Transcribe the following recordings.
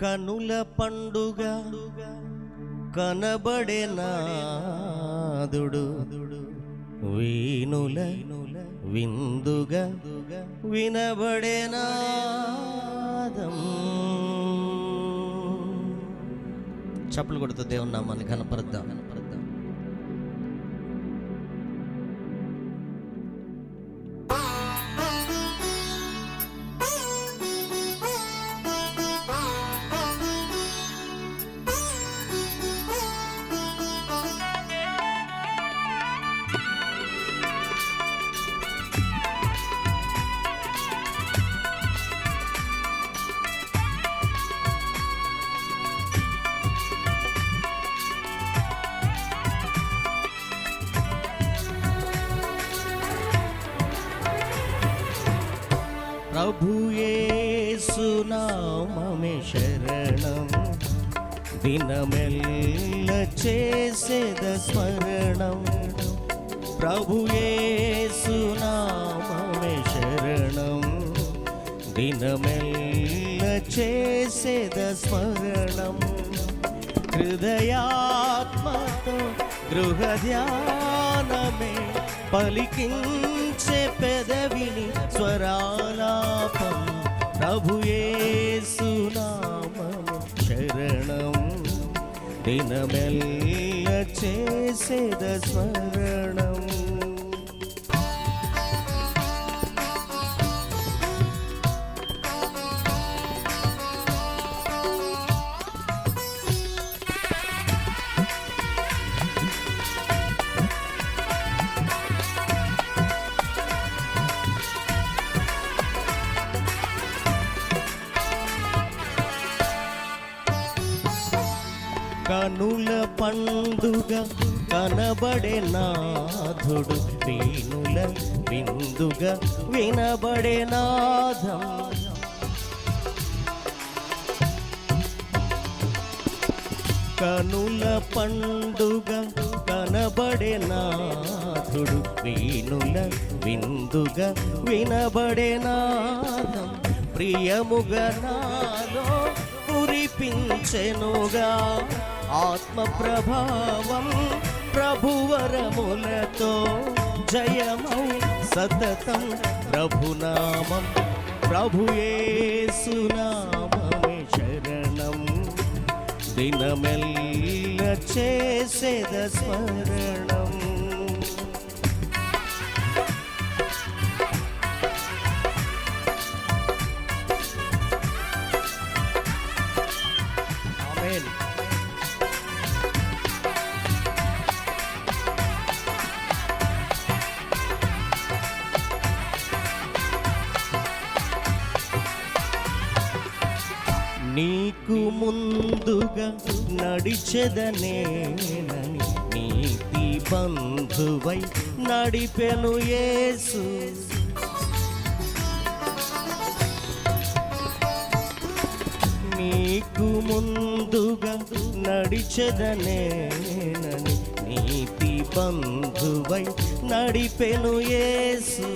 కనుల పండుగ కనబడే నాదుడు. వీనుల విందుగా వినబడే నాదం. చప్పులు కొడుతూ దేవుని నామాన్ని కనపరుద్దాం కనపరుద్దాం ప్రభుయేసునామే శరణం. దినమెల్ల చేసేద స్మరణం. ప్రభుయేసునామే శరణం. దినమెల్ల చేసేద స్మరణం. హృదయాత్మతో గృహ ధ్యానమే పలికించే పెదవిని స్వరా ప్రభుయేసునామము శరణం దినమెల్ల చేసేద స్మరణ. కనుల పండుగ కనబడే నాథుడు వీణుల విందుగా వినబడే నాథం. కనుల పండుగ కనబడే నాథుడు వీణుల విందుగా వినబడే నాథం. ప్రియముగా నాలో కురిపించెనుగా ఆత్మ ప్రభావం ప్రభువరములతో జయమౌ సతతం ప్రభునామం. ప్రభుయేసునామమే శరణం. దినమెల్ల చేసేద స్మరణం. నీకు ముందుగా నడిచెదనేనని నీతి బంధువై నడిపెను యేసు. నీకు ముందుగా నడిచెదనేనని నీతి బంధువై నడిపెను యేసు.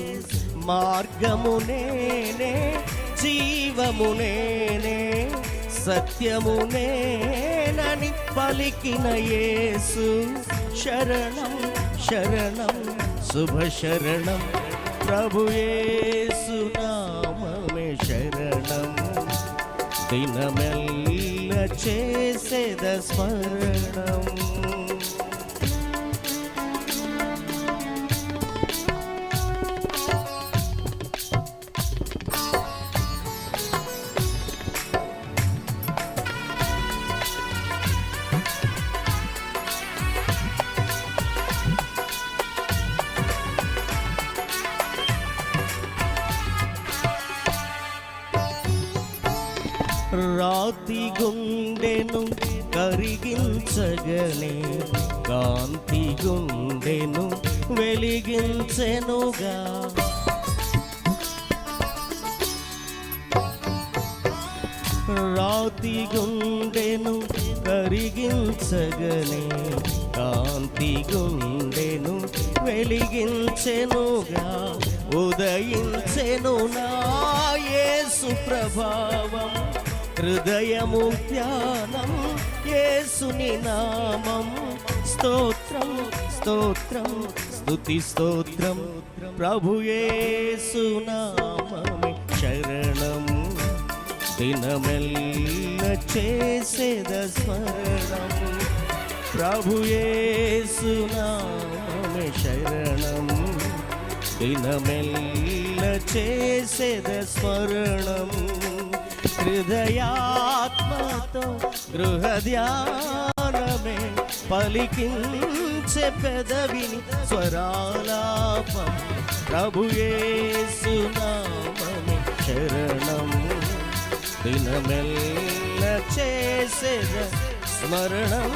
మార్గము నేనే సత్యమునేనని పలికిన యేసు. శరణం శరణం శుభ శరణం ప్రభుయేసు నామమే శరణం. దినమెల్ల చేసేద స్మరణం. రాతి గుండెను కరిగించగలే. కాంతి గుండెను వెలిగించెనుగా. రాతి గుండెను కరిగించగలే. కాంతి గుండెను వెలిగించెనుగా. ఉదయించెను నా యేసు ప్రభావం హృదయము ధ్యానం యేసుని నామం. స్తోత్రం స్తోత్రం స్తుతి స్తోత్రం. ప్రభు యేసు శరణం. దినమెల్ల చేసేద స్మరణం. ప్రభు యేసు శరణం. దినమెల్ల చేసేద స్మరణం. హృదయాత్మతో గృహధ్యానమే పలికించే పెదవిని స్వరాలాపం ప్రభు యేసు శరణం. దినమెల్ల చేసేద స్మరణం.